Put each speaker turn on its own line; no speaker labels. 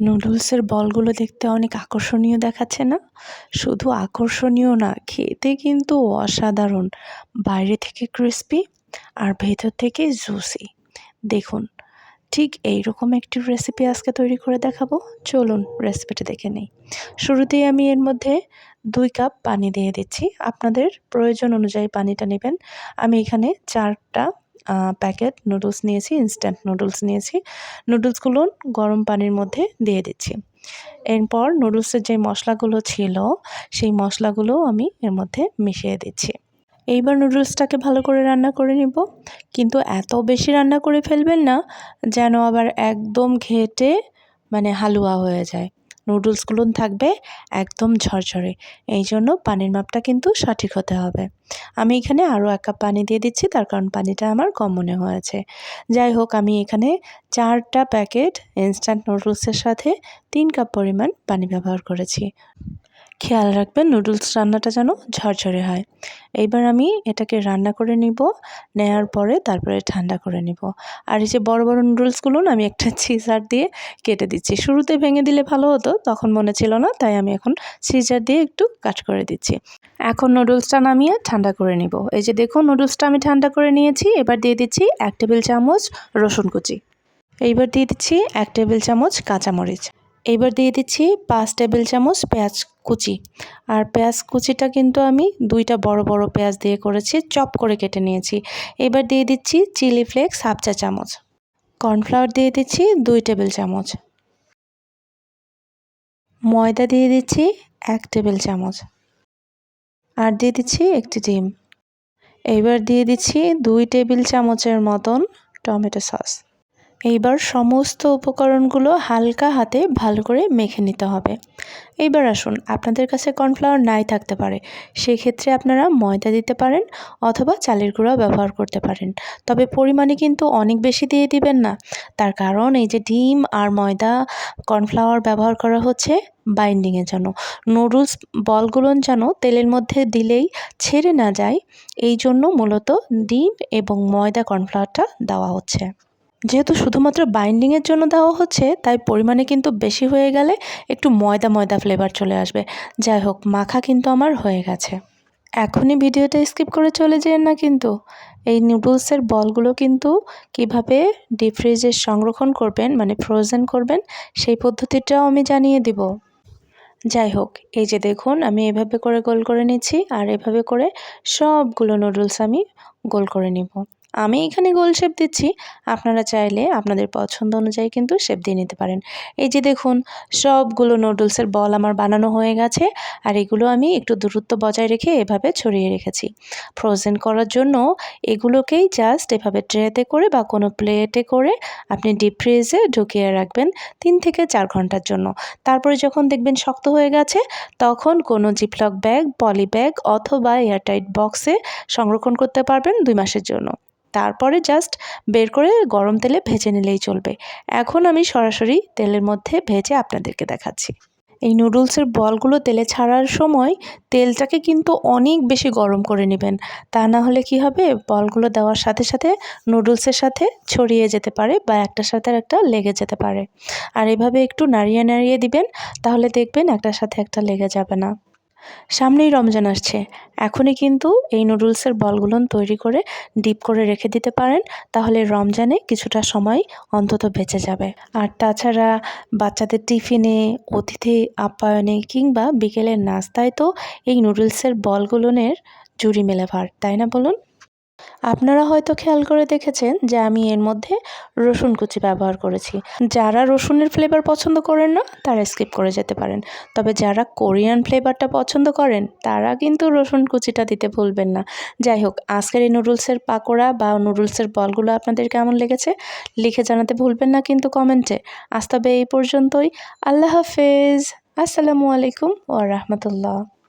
নুডলসের বলগুলো দেখতে অনেক আকর্ষণীয় দেখাচ্ছে না? শুধু আকর্ষণীয় না, খেতে কিন্তু অসাধারণ। বাইরে থেকে ক্রিস্পি আর ভেতর থেকে জুসি। দেখুন, ঠিক এইরকম একটি রেসিপি আজকে তৈরি করে দেখাবো। চলুন রেসিপিটা দেখে নেই। শুরুতেই আমি এর মধ্যে দুই কাপ পানি দিয়ে দিচ্ছি। আপনাদের প্রয়োজন অনুযায়ী পানিটা নেবেন। আমি এখানে চারটা প্যাকেট নুডলস নিয়েছি ইনস্ট্যান্ট নুডলস নিয়েছি। নুডলসগুলো গরম পানির মধ্যে দিয়ে দিচ্ছি। এরপর নুডলসের যে মশলাগুলো ছিল, সেই মশলাগুলো আমি এর মধ্যে মিশিয়ে দিচ্ছি। এইবার নুডলসটাকে ভালো করে রান্না করে নিব। কিন্তু এত বেশি রান্না করে ফেলবেন না, যেন আবার একদম ঘেটে মানে হালুয়া হয়ে যায়। নুডলসগুলো থাকবে একদম ঝরঝরে। এই জন্য পানির মাপটা কিন্তু সঠিক হতে হবে। আমি এখানে আরও এক কাপ পানি দিয়ে দিচ্ছি, তার কারণ পানিটা আমার কম মনে হয়েছে। যাই হোক, আমি এখানে চারটা প্যাকেট ইনস্ট্যান্ট নুডলসের সাথে তিন কাপ পরিমাণ পানি ব্যবহার করেছি। খেয়াল রাখবেন নুডলস রান্নাটা যেন ঝরঝরে হয়। এইবার আমি এটাকে রান্না করে নিব নেওয়ার পরে তারপরে ঠান্ডা করে নিব। আর এই যে বড় বড় নুডলসগুলো আমি একটা সিজার দিয়ে কেটে দিচ্ছি। শুরুতে ভেঙে দিলে ভালো হতো, তখন মনে ছিল না, তাই আমি এখন সিজার দিয়ে একটু কাট করে দিচ্ছি। এখন নুডলসটা নামিয়ে ঠান্ডা করে নিব। এই যে দেখুন, নুডলসটা আমি ঠান্ডা করে নিয়েছি। এবার দিয়ে দিচ্ছি এক টেবিল চামচ রসুন কুচি। এইবার দিয়ে দিচ্ছি এক টেবিল চামচ কাঁচামরিচ। এইবার দিয়ে দিচ্ছি পাঁচ টেবিল চামচ পেঁয়াজ কুচি। আর পেঁয়াজ কুচিটা কিন্তু আমি দুইটা বড় বড় পেঁয়াজ দিয়ে করেছি, চপ করে কেটে নিয়েছি। এবার দিয়ে দিচ্ছি চিলি ফ্লেক্স হাফ চা চামচ। কর্নফ্লাওয়ার দিয়ে দিচ্ছি দুই টেবিল চামচ। ময়দা দিয়ে দিচ্ছি এক টেবিল চামচ। আর দিয়ে দিচ্ছি একটি ডিম। এইবার দিয়ে দিচ্ছি দুই টেবিল চামচের মতন টমেটো সস। এইবার সমস্ত উপকরণগুলো হালকা হাতে ভালো করে মেখে নিতে হবে। এইবার আসুন, আপনাদের কাছে কর্নফ্লাওয়ার নাই থাকতে পারে। সেই ক্ষেত্রে আপনারা ময়দা দিতে পারেন অথবা চালের গুঁড়া ব্যবহার করতে পারেন। তবে পরিমাণে কিন্তু অনেক বেশি দিয়ে দিবেন না। তার কারণ এই যে ডিম আর ময়দা কর্নফ্লাওয়ার ব্যবহার করা হচ্ছে বাইন্ডিংয়ের জন্য। নুডলস বলগুলো যেন তেলের মধ্যে দিলেই ছেড়ে না যায়, এই জন্য মূলত ডিম এবং ময়দা কর্নফ্লাওয়ারটা দেওয়া হচ্ছে। যেহেতু শুধুমাত্র বাইন্ডিংয়ের জন্য দেওয়া হচ্ছে, তাই পরিমাণে কিন্তু বেশি হয়ে গেলে একটু ময়দা ময়দা ফ্লেভার চলে আসবে। যাই হোক, মাখা কিন্তু আমার হয়ে গেছে। এখনই ভিডিওটা স্কিপ করে চলে যেন না কিন্তু। এই নুডলসের বলগুলো কিন্তু কীভাবে ডিপ ফ্রিজে সংরক্ষণ করবেন মানে ফ্রোজেন করবেন, সেই পদ্ধতিটাও আমি জানিয়ে দিব। যাই হোক, এই যে দেখুন, আমি এভাবে করে গোল করে নিচ্ছি, আর এভাবে করে সবগুলো নুডলস আমি গোল করে নিব। আমি এখানে গোল শেপ দিচ্ছি। আপনারা চাইলে আপনাদের পছন্দ অনুযায়ী কিন্তু শেপ দিয়ে নিতে পারেন। এই যে দেখুন, সবগুলো নুডলসের বল আমার বানানো হয়ে গেছে আর এগুলো আমি একটু দূরত্ব বজায় রেখে এভাবে ছড়িয়ে রেখেছি। ফ্রোজেন করার জন্য এগুলোকেই জাস্ট এভাবে ট্রেতে করে বা কোনো প্লেটে করে আপনি ডিপ ফ্রিজে ঢুকিয়ে রাখবেন তিন থেকে চার ঘণ্টার জন্য। তারপরে যখন দেখবেন শক্ত হয়ে গেছে, তখন কোনো জিপলক ব্যাগ পলি ব্যাগ অথবা এয়ারটাইট বক্সে সংরক্ষণ করতে পারবেন দুই মাসের জন্য। তারপরে জাস্ট বের করে গরম তেলে ভেজে নিলেই চলবে। এখন আমি সরাসরি তেলের মধ্যে ভেজে আপনাদেরকে দেখাচ্ছি। এই নুডলসের বলগুলো তেলে ছাড়ার সময় তেলটাকে কিন্তু অনেক বেশি গরম করে নেবেন। তা না হলে কি হবে? বলগুলো দেওয়ার সাথে সাথে নুডলসের সাথে ছড়িয়ে যেতে পারে বা একটার সাথে একটা লেগে যেতে পারে। আর এভাবে একটু নাড়িয়ে নাড়িয়ে দিবেন, তাহলে দেখবেন একটার সাথে একটা লেগে যাবে না। সামনেই রমজান আসছে। এখনই কিন্তু এই নুডলসের বলগুলো তৈরি করে ডিপ করে রেখে দিতে পারেন, তাহলে রমজানে কিছুটা সময় অন্তত বেঁচে যাবে। আর তাছাড়া বাচ্চাদের টিফিনে, অতিথি আপ্যায়নে কিংবা বিকেলের নাস্তায় তো এই নুডলসের বলগুলোনের জুড়ি মেলে ভার তাই না বলুন? আপনারা হয়তো খেয়াল করে দেখেছেন যে আমি এর মধ্যে রসুন কুচি ব্যবহার করেছি। যারা রসুনের ফ্লেভার পছন্দ করেন না, তারা স্কিপ করে যেতে পারেন। তবে যারা কোরিয়ান ফ্লেভারটা পছন্দ করেন, তারা কিন্তু রসুন কুচিটা দিতে ভুলবেন না। যাই হোক, আজকের এই নুডলসের পাকোড়া বা নুডলসের বলগুলো আপনাদের কেমন লেগেছে, লিখে জানাতে ভুলবেন না কিন্তু কমেন্টে। আজ তবে এই পর্যন্তই। আল্লাহ হাফেজ। আসসালামু আলাইকুম ও রহমতুল্লাহ।